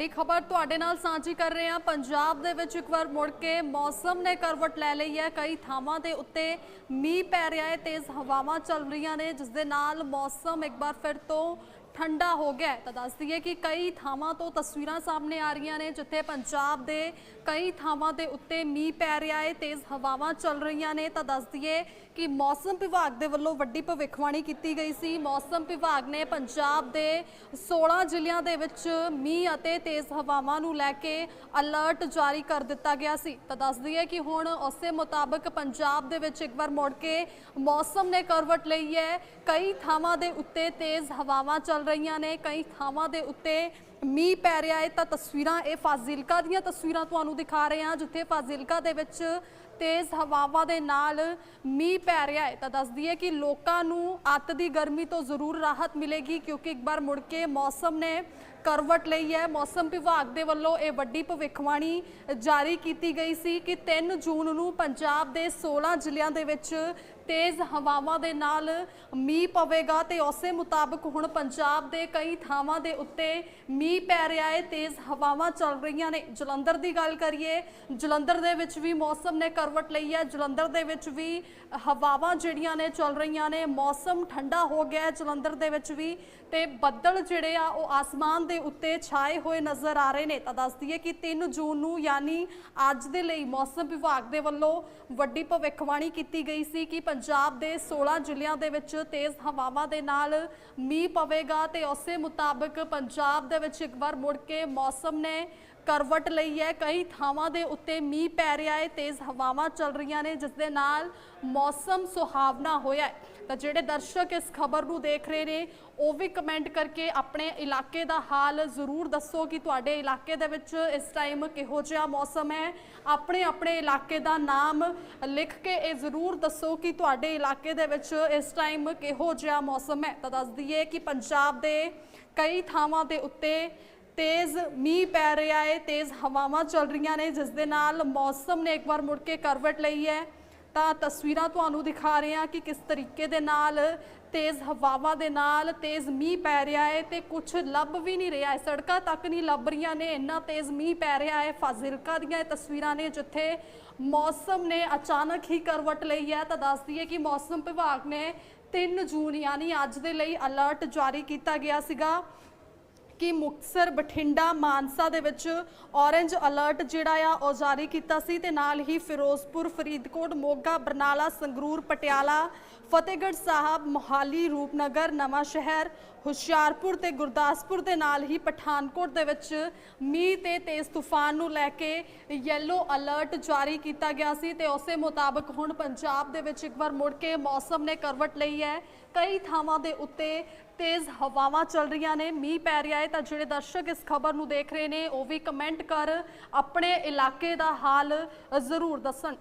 ਇਹ ਖਬਰ ਤੁਹਾਡੇ ਨਾਲ ਸਾਂਝੀ ਕਰ ਰਹੇ ਹਾਂ। ਪੰਜਾਬ ਦੇ ਵਿੱਚ ਇੱਕ ਵਾਰ ਮੁੜ ਕੇ ਮੌਸਮ ਨੇ ਕਰਵਟ ਲੈ ਲਈ ਹੈ। ਕਈ ਥਾਵਾਂ ਦੇ ਉੱਤੇ ਮੀਂਹ ਪੈ ਰਿਹਾ ਹੈ। ਤੇਜ਼ ਹਵਾਵਾਂ ਚੱਲ ਰਹੀਆਂ ਨੇ, ਜਿਸ ਦੇ ਨਾਲ ਮੌਸਮ ਇੱਕ ਵਾਰ ਫਿਰ ਤੋਂ ਠੰਡਾ ਹੋ ਗਿਆ ਤਾਂ ਦੱਸ ਦਈਏ ਕਿ ਕਈ ਥਾਵਾਂ ਤੋਂ ਤਸਵੀਰਾਂ ਸਾਹਮਣੇ ਆ ਰਹੀਆਂ ਨੇ, ਜਿੱਥੇ ਪੰਜਾਬ ਦੇ ਕਈ ਥਾਵਾਂ ਦੇ ਉੱਤੇ ਮੀਂਹ ਪੈ ਰਿਹਾ ਹੈ, ਤੇਜ਼ ਹਵਾਵਾਂ ਚੱਲ ਰਹੀਆਂ ਨੇ। ਤਾਂ ਦੱਸ ਦਈਏ ਕਿ ਮੌਸਮ ਵਿਭਾਗ ਦੇ ਵੱਲੋਂ ਵੱਡੀ ਭਵਿੱਖਬਾਣੀ ਕੀਤੀ ਗਈ ਸੀ। ਮੌਸਮ ਵਿਭਾਗ ਨੇ ਪੰਜਾਬ ਦੇ 16 ਜ਼ਿਲ੍ਹਿਆਂ ਦੇ ਵਿੱਚ ਮੀਂਹ ਅਤੇ ਤੇਜ਼ ਹਵਾਵਾਂ ਨੂੰ ਲੈ ਕੇ ਅਲਰਟ ਜਾਰੀ ਕਰ ਦਿੱਤਾ ਗਿਆ ਸੀ। ਤਾਂ ਦੱਸ ਦਈਏ ਕਿ ਹੁਣ ਉਸੇ ਮੁਤਾਬਕ ਪੰਜਾਬ ਦੇ ਵਿੱਚ ਇੱਕ ਵਾਰ ਮੁੜ ਕੇ ਮੌਸਮ ਨੇ ਕਰਵਟ ਲਈ ਹੈ। ਕਈ ਥਾਵਾਂ ਦੇ ਉੱਤੇ ਤੇਜ਼ ਹਵਾਵਾਂ ਚੱਲ ਰਹੀਆਂ ਨੇ ਕਈ ਥਾਵਾਂ ਦੇ ਉੱਤੇ ਮੀਂਹ ਪੈ ਰਿਹਾ ਹੈ ਤਾਂ ਤਸਵੀਰਾਂ, ਇਹ ਫਾਜ਼ਿਲਕਾ ਦੀਆਂ ਤਸਵੀਰਾਂ ਤੁਹਾਨੂੰ ਦਿਖਾ ਰਹੇ ਹਾਂ, ਜਿੱਥੇ ਫਾਜ਼ਿਲਕਾ ਦੇ ਵਿੱਚ ਤੇਜ਼ ਹਵਾਵਾਂ ਦੇ ਨਾਲ ਮੀਂਹ ਪੈ ਰਿਹਾ ਹੈ। ਤਾਂ ਦੱਸ ਦਈਏ ਕਿ ਲੋਕਾਂ ਨੂੰ ਅੱਤ ਦੀ ਗਰਮੀ ਤੋਂ ਜ਼ਰੂਰ ਰਾਹਤ ਮਿਲੇਗੀ, ਕਿਉਂਕਿ ਇੱਕ ਵਾਰ ਮੁੜ ਕੇ ਮੌਸਮ ਨੇ ਕਰਵਟ ਲਈ ਹੈ। ਮੌਸਮ ਵਿਭਾਗ ਦੇ ਵੱਲੋਂ ਇਹ ਵੱਡੀ ਭਵਿੱਖਬਾਣੀ ਜਾਰੀ ਕੀਤੀ ਗਈ ਸੀ ਕਿ 3 ਜੂਨ ਨੂੰ ਪੰਜਾਬ ਦੇ 16 ਜ਼ਿਲ੍ਹਿਆਂ ਦੇ ਵਿੱਚ ਤੇਜ਼ ਹਵਾਵਾਂ ਦੇ ਨਾਲ ਮੀਂਹ ਪਵੇਗਾ ਤੇ ਉਸੇ ਮੁਤਾਬਕ ਹੁਣ ਪੰਜਾਬ ਦੇ ਕਈ ਥਾਵਾਂ ਦੇ ਉੱਤੇ ਮੀਂਹ ਮੀਂਹ ਪੈ ਰਿਹਾ ਹੈ, ਤੇਜ਼ ਹਵਾਵਾਂ ਚੱਲ ਰਹੀਆਂ ਨੇ। ਜਲੰਧਰ ਦੀ ਗੱਲ ਕਰੀਏ, ਜਲੰਧਰ ਦੇ ਵਿੱਚ ਵੀ ਮੌਸਮ ਨੇ ਕਰਵਟ ਲਈ ਹੈ। ਜਲੰਧਰ ਦੇ ਵਿੱਚ ਵੀ ਹਵਾਵਾਂ ਜਿਹੜੀਆਂ ਨੇ ਚੱਲ ਰਹੀਆਂ ਨੇ, ਮੌਸਮ ਠੰਡਾ ਹੋ ਗਿਆ ਜਲੰਧਰ ਦੇ ਵਿੱਚ ਵੀ। ਤੇ ਬੱਦਲ ਜਿਹੜੇ ਆ, ਉਹ ਆਸਮਾਨ ਦੇ ਉੱਤੇ ਛਾਏ ਹੋਏ ਨਜ਼ਰ ਆ ਰਹੇ ਨੇ। ਤਾਂ ਦੱਸ ਦਈਏ ਕਿ 3 ਜੂਨ ਨੂੰ ਯਾਨੀ ਅੱਜ ਦੇ ਲਈ ਮੌਸਮ ਵਿਭਾਗ ਦੇ ਵੱਲੋਂ ਵੱਡੀ ਭਵਿੱਖਬਾਣੀ ਕੀਤੀ ਗਈ ਸੀ ਕਿ ਪੰਜਾਬ ਦੇ 16 ਜ਼ਿਲ੍ਹਿਆਂ ਦੇ ਵਿੱਚ ਤੇਜ਼ ਹਵਾਵਾਂ ਦੇ ਨਾਲ ਮੀਂਹ ਪਵੇਗਾ ਤੇ ਉਸੇ ਮੁਤਾਬਕ ਪੰਜਾਬ ਦੇ ਵਿੱਚ ਇੱਕ ਵਾਰ ਮੁੜ ਕੇ ਮੌਸਮ ਨੇ ਕਰਵਟ ਲਈ ਹੈ। ਕਈ ਥਾਵਾਂ ਦੇ ਉੱਤੇ ਮੀਂਹ ਪੈ ਰਿਹਾ ਹੈ, ਤੇਜ਼ ਹਵਾਵਾਂ ਚੱਲ ਰਹੀਆਂ ਨੇ ਜਿਸ ਦੇ ਨਾਲ ਮੌਸਮ ਸੁਹਾਵਣਾ ਹੋਇਆ ਹੈ। ਤਾਂ ਜਿਹੜੇ ਦਰਸ਼ਕ ਇਸ ਖਬਰ ਨੂੰ ਦੇਖ ਰਹੇ ਨੇ, ਉਹ ਵੀ ਕਮੈਂਟ ਕਰਕੇ ਆਪਣੇ ਇਲਾਕੇ ਦਾ ਹਾਲ ਜ਼ਰੂਰ ਦੱਸੋ ਕਿ ਤੁਹਾਡੇ ਇਲਾਕੇ ਦੇ ਵਿੱਚ ਇਸ ਟਾਈਮ ਕਿਹੋ ਜਿਹਾ ਮੌਸਮ ਹੈ। ਆਪਣੇ ਆਪਣੇ ਇਲਾਕੇ ਦਾ ਨਾਮ ਲਿਖ ਕੇ ਇਹ ਜ਼ਰੂਰ ਦੱਸੋ ਕਿ ਤੁਹਾਡੇ ਇਲਾਕੇ ਦੇ ਵਿੱਚ ਇਸ ਟਾਈਮ ਕਿਹੋ ਜਿਹਾ ਮੌਸਮ ਹੈ। ਤਾਂ ਦੱਸ ਦਈਏ ਕਿ ਪੰਜਾਬ ਦੇ ਕਈ ਥਾਵਾਂ ਦੇ ਉੱਤੇ ਤੇਜ਼ ਮੀਂਹ ਪੈ ਰਿਹਾ ਹੈ, ਤੇਜ਼ ਹਵਾਵਾਂ ਚੱਲ ਰਹੀਆਂ ਨੇ, ਜਿਸ ਦੇ ਨਾਲ ਮੌਸਮ ਨੇ ਇੱਕ ਵਾਰ ਮੁੜ ਕੇ ਕਰਵਟ ਲਈ ਹੈ। ਤਾਂ ਤਸਵੀਰਾਂ ਤੁਹਾਨੂੰ ਦਿਖਾ ਰਹੇ ਹਾਂ ਕਿ ਕਿਸ ਤਰੀਕੇ ਦੇ ਨਾਲ ਤੇਜ਼ ਹਵਾਵਾਂ ਦੇ ਨਾਲ ਤੇਜ਼ ਮੀਂਹ ਪੈ ਰਿਹਾ ਹੈ ਤੇ ਕੁਝ ਲੱਭ ਵੀ ਨਹੀਂ ਰਿਹਾ ਹੈ। ਸੜਕਾਂ ਤੱਕ ਨਹੀਂ ਲੱਭ ਰਹੀਆਂ ਨੇ, ਇੰਨਾ ਤੇਜ਼ ਮੀਂਹ ਪੈ ਰਿਹਾ ਹੈ। ਫਾਜ਼ਿਲਕਾ ਦੀਆਂ ਇਹ ਤਸਵੀਰਾਂ ਨੇ ਜਿੱਥੇ ਮੌਸਮ ਨੇ ਅਚਾਨਕ ਹੀ ਕਰਵਟ ਲਈ ਹੈ। ਤਾਂ ਦੱਸ ਦਈਏ ਕਿ ਮੌਸਮ ਵਿਭਾਗ ਨੇ 3 ਜੂਨ ਯਾਨੀ ਅੱਜ ਦੇ ਲਈ ਅਲਰਟ ਜਾਰੀ ਕੀਤਾ ਗਿਆ ਸੀਗਾ। ਕਿ ਮੁਕਤਸਰ, ਬਠਿੰਡਾ, ਮਾਨਸਾ ਦੇ ਵਿੱਚ ਔਰੇਂਜ ਅਲਰਟ ਜਿਹੜਾ ਆ ਉਹ ਜਾਰੀ ਕੀਤਾ ਸੀ ਤੇ ਨਾਲ ਹੀ ਫਿਰੋਜ਼ਪੁਰ, ਫਰੀਦਕੋਟ, ਮੋਗਾ, ਬਰਨਾਲਾ, ਸੰਗਰੂਰ, ਪਟਿਆਲਾ, ਫਤਿਹਗੜ੍ਹ ਸਾਹਿਬ, ਮੋਹਾਲੀ, ਰੂਪਨਗਰ ਨਵਾਂ ਸ਼ਹਿਰ ਹੁਸ਼ਿਆਰਪੁਰ ਤੇ ਗੁਰਦਾਸਪੁਰ ਦੇ ਨਾਲ ਹੀ ਪਠਾਨਕੋਟ ਦੇ ਵਿੱਚ ਮੀਂਹ ਤੇ ਤੇਜ਼ ਤੂਫਾਨ ਨੂੰ ਲੈ ਕੇ ਯੈਲੋ ਅਲਰਟ ਜਾਰੀ ਕੀਤਾ ਗਿਆ ਸੀ ਤੇ ਉਸੇ ਮੁਤਾਬਕ ਹੁਣ ਪੰਜਾਬ ਦੇ ਵਿੱਚ ਇੱਕ ਵਾਰ ਮੁੜ ਕੇ ਮੌਸਮ ਨੇ ਕਰਵਟ ਲਈ ਹੈ। ਕਈ ਥਾਵਾਂ ਦੇ ਉੱਤੇ ਤੇਜ਼ ਹਵਾਵਾਂ ਚੱਲ ਰਹੀਆਂ ਨੇ, ਮੀਂਹ ਪੈ ਰਿਹਾ ਹੈ ਤਾਂ ਜਿਹੜੇ ਦਰਸ਼ਕ ਇਸ ਖਬਰ ਨੂੰ ਦੇਖ ਰਹੇ ਨੇ ਉਹ ਵੀ ਕਮੈਂਟ ਕਰ ਆਪਣੇ ਇਲਾਕੇ ਦਾ ਹਾਲ ਜ਼ਰੂਰ ਦੱਸਣ।